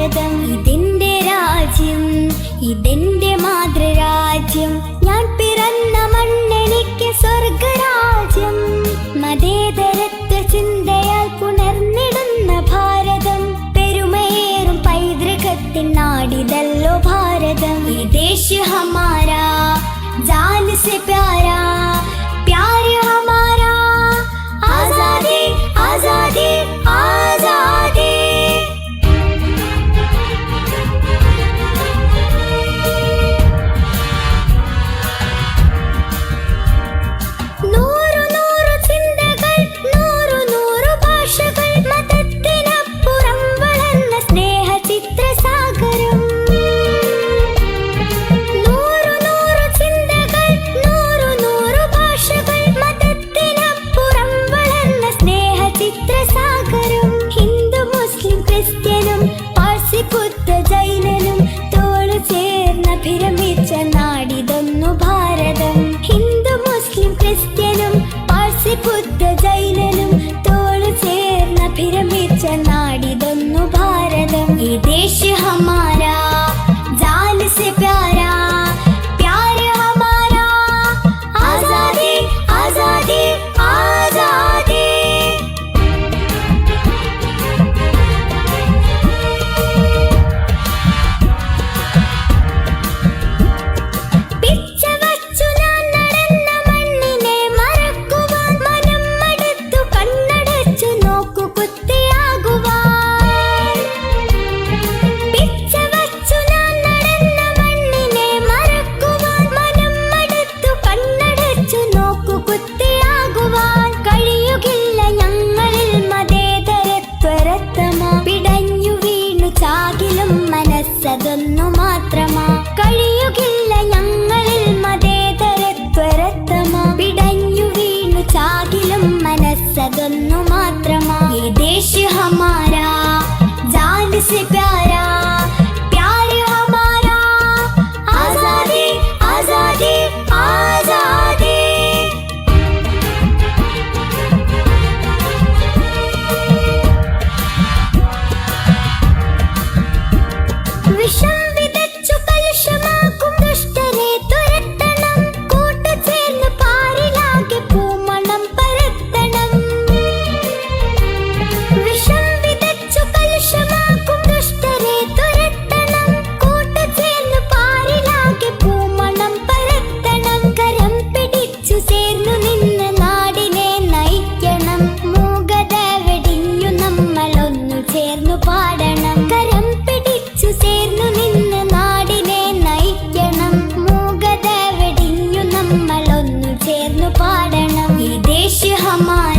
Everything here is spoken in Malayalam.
ഭാരതം ഇതിന്റെ രാജ്യം ഇതിന്റെ മാതൃരാജ്യം. ഞാൻ പിറന്ന മണ്ണെനിക്ക് സ്വർഗരാജ്യം. മതേതരത്വ ചിന്തയാൽ പുണർന്നിടുന്ന ഭാരതം. പെരുമയേറും പൈതൃകത്തിൻ നാടിതല്ലോ ഭാരതം. ഈ ദേശ ഹമാരാ ജാൽ സെ പ്യാരാ mind.